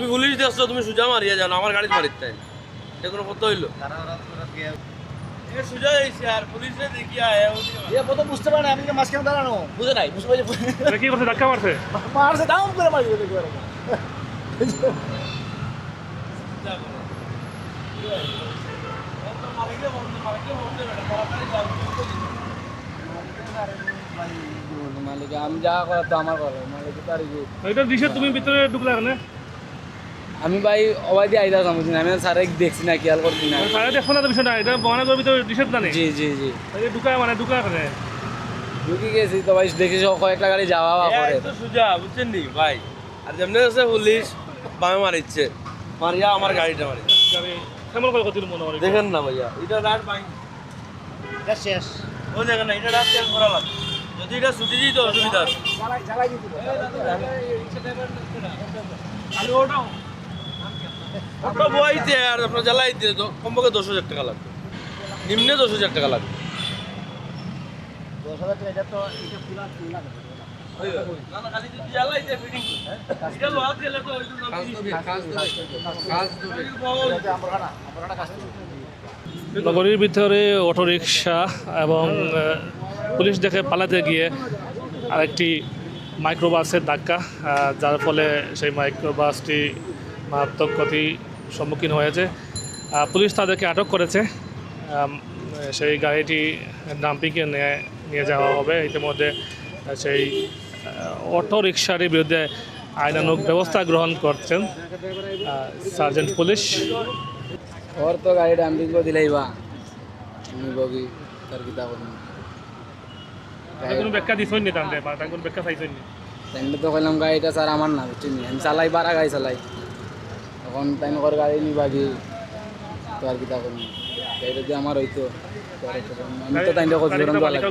তুমি পুলিশ দেখছ তুমি সুজা মারিয়া জানো আমার গাড়ি মারিত তাই। এটা কোনো কথা হইল? সুজা হয়েছে আর পুলিশে দেখি আয় প্রথম বুঝতে পারে আমি যে মাঝখানে দাঁড়ানো? বুঝে নাই বুঝতে পারছি কি করছে ধাক্কা মারছে? মারছে দাম করে মারি দেখি মালিক আমি যা করার তো আমার করার মালিক তো আর কি এটা দিশে তুমি ভিতরে ঢুকলা কেন আমি ভাই অবাধি আইদা সমঝি না আমি স্যারে দেখছি না খেয়াল করছি না। সারা দেখো না তো বিষয়টা এটা মহানগর ভিতরে নিষেধ জানে জি জি জি। ঢুকা মানে ঢুকা কেন ঢুকি গেছি তো ভাই দেখি সব কয়েকটা গাড়ি যাওয়া আওয়া করে। তো সুজা বুঝছেন নি? ভাই আর যেমনি আছে পুলিশ বামে মারিচ্ছে। মারিয়া আমার গাড়িটা গাড়ি কেমন করে কত মনে হয়। দেখেন না ভাইয়া এটা রাত বাইন এটা শেষ। ও দেখেন না এটা রাত চেঞ্জ করা লাগবে। যদি এটা ছুটি দিই তো অসুবিধা আছে। জ্বালাই জ্বালাই দিতে। ওটাও বইতে আর আপনার জ্বালাইতে তো কমপক্ষে দশ হাজার টাকা লাগবে। নিম্নে দশ হাজার টাকা লাগবে। নগরীর ভিতরে অটোরিকশা এবং পুলিশ দেখে পালাতে গিয়ে আরেকটি মাইক্রোবাসের ধাক্কা যার ফলে সেই মাইক্রোবাসটি মারাত্মক ক্ষতি সম্মুখীন হয়েছে। পুলিশ তাদেরকে আটক করেছে। সেই গাড়িটি ডাম্পিংয়ে নিয়ে নিয়ে যাওয়া হবে। ইতিমধ্যে সেই অটো বিরুদ্ধে আইনানুগ ব্যবস্থা গ্রহণ করছেন সার্জেন্ট পুলিশ। ওর তো গাড়ি ডাম্পিং করে দিলেই বা। বগি তার কোনো ব্যাখ্যা দিছই নি তাহলে? বা তাই কোনো ব্যাখ্যা চাইছই নি? তো কইলাম গাড়িটা স্যার আমার না বুঝছি আমি চালাই বারা গাড়ি চালাই। তখন তাই নকর গাড়ি নিবা কি তো আর কিতা করব। গাড়িটা যদি আমার হইতো তো আমি তো তাই ক্ষতিপূরণ দেওয়া লাগবে।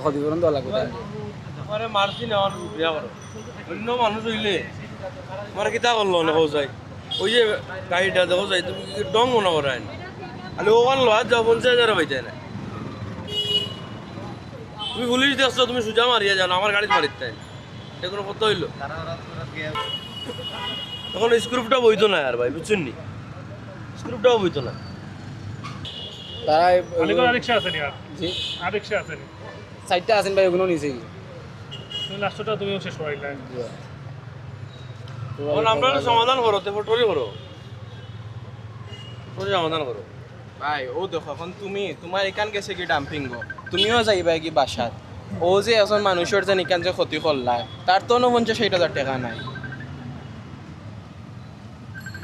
ক্ষতিপূরণ দেওয়া লাগবে তাই। মারছি না অন্য মানুষ হইলে আমার কিতা করল না কৌ যাই ওই যে গাড়িটা দেখো যাই তুমি কি ডং মনে করা না আরে ওখান লোহার যাও পঞ্চাশ হাজার পাইতে না। তুমি পুলিশ দেখছ তুমি সুজা মারিয়া জানো আমার গাড়ি মারিত তাই এটা কোনো হইল? এখন স্ক্রুপটা বইতো না আর ভাই বুঝছেন নি? স্ক্রুপটাও বইতো না। তারা আর? জি। আরেকশা সাইডটা আছেন ভাই ওগুলো নিচে তুমি লাস্টটা তুমিও শেষ করাইলে এখন আমরা সমাধান করো তে ফটোরি করো। ফটোরি সমাধান করো। ভাই ও দেখো এখন তুমি তোমার এখান গেছে কি ডাম্পিং গো তুমিও যাইবা কি বাসাত? ও যে এখন মানুষের যে যে ক্ষতি করলাই তার তো উনপঞ্চাশ ষাট হাজার টাকা নাই।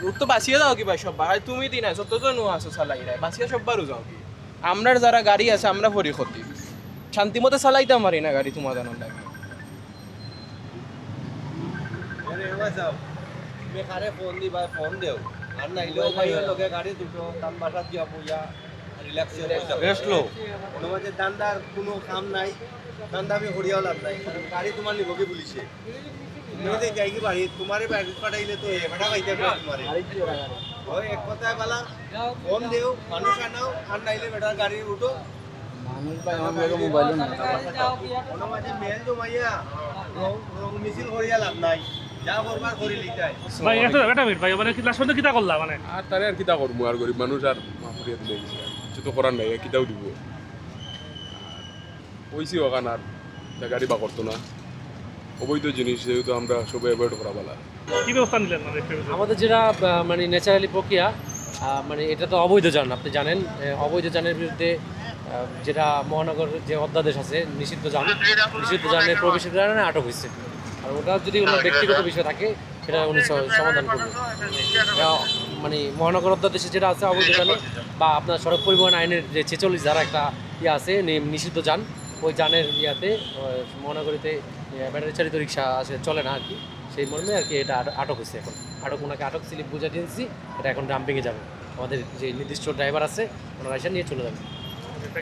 ওর তো বাঁচিয়ে যাও কি ভাই সব ভাই তুমি দিন আছো তো নো আছো চালাই রায় বাঁচিয়ে সব যাও কি? আমরার যারা গাড়ি আছে আমরা ভরি ক্ষতি। শান্তি মতো চালাইতে পারি না গাড়ি তোমার জানার লাগে। বেকারে ফোন দিবা ফোন দেও। আর নাইলেও ভাইয়ের লগে গাড়ি দুটো তার বাসা দিয়া রিল্যাক্স রেস্ট লো দান্দার কোনো কাম নাই দান্দা আমি হরিয়াও লাভ নাই। গাড়ি তোমার নিবকে বলিছে তুমি যাই কি বাড়ি তোমারে বাড়ি পাঠাইলে তো এবারটা পাইতে পারে তোমারে। ওই এক কথায় বলা ফোন দেও মানুষ আনাও আর নাইলে বেটার গাড়ি উঠো। মানুষ ভাই আমার লগে মোবাইলও নাই। কোনো মাঝে মেল জমাইয়া রং রং মিছিল করিয়া লাভ নাই। যা করবার করি ভাই একটা ভাই মানে কি লাস্ট পর্যন্ত কিতা করলা মানে? আর তারে আর কিতা করব আর গরিব মানুষ আর মাফরিয়া দিলে গেছে কিছু তো করার নাই কিতাও দিব ওইসি ওখান আর তা গাড়ি বা করতো না অবৈধ জিনিস যেহেতু আমরা সবাই অ্যাভয়েড করা বলা কি ব্যবস্থা নিলেন একটু আমাদের যেটা মানে ন্যাচারালি প্রক্রিয়া মানে এটা তো অবৈধ যান আপনি জানেন অবৈধ যানের বিরুদ্ধে যেটা মহানগর যে অধ্যাদেশ আছে নিষিদ্ধ যান নিষিদ্ধ যানের প্রবেশের কারণে আটক হয়েছে আর ওটা যদি কোনো ব্যক্তিগত বিষয় থাকে সেটা উনি সমাধান করবেন মানে মহানগর অধ্যাদেশে যেটা আছে অবৈধ বা আপনার সড়ক পরিবহন আইনের যে ছেচল্লিশ ধারা একটা ইয়ে আছে নিষিদ্ধ যান। ওই যানের ইয়াতে মহানগরীতে আহ, ব্যাটারি চালিত রিক্সা আসে চলে না আর কি। সেই মর্মে আর কি এটা আটক হয়েছে এখন। আটক ওনাকে আটক স্লিপ বুঝা দিয়েছি এটা এখন ডাম্পিংয়ে যাবে। আমাদের যে নির্দিষ্ট ড্রাইভার আছে ওনারা এসে নিয়ে চলে যাবে।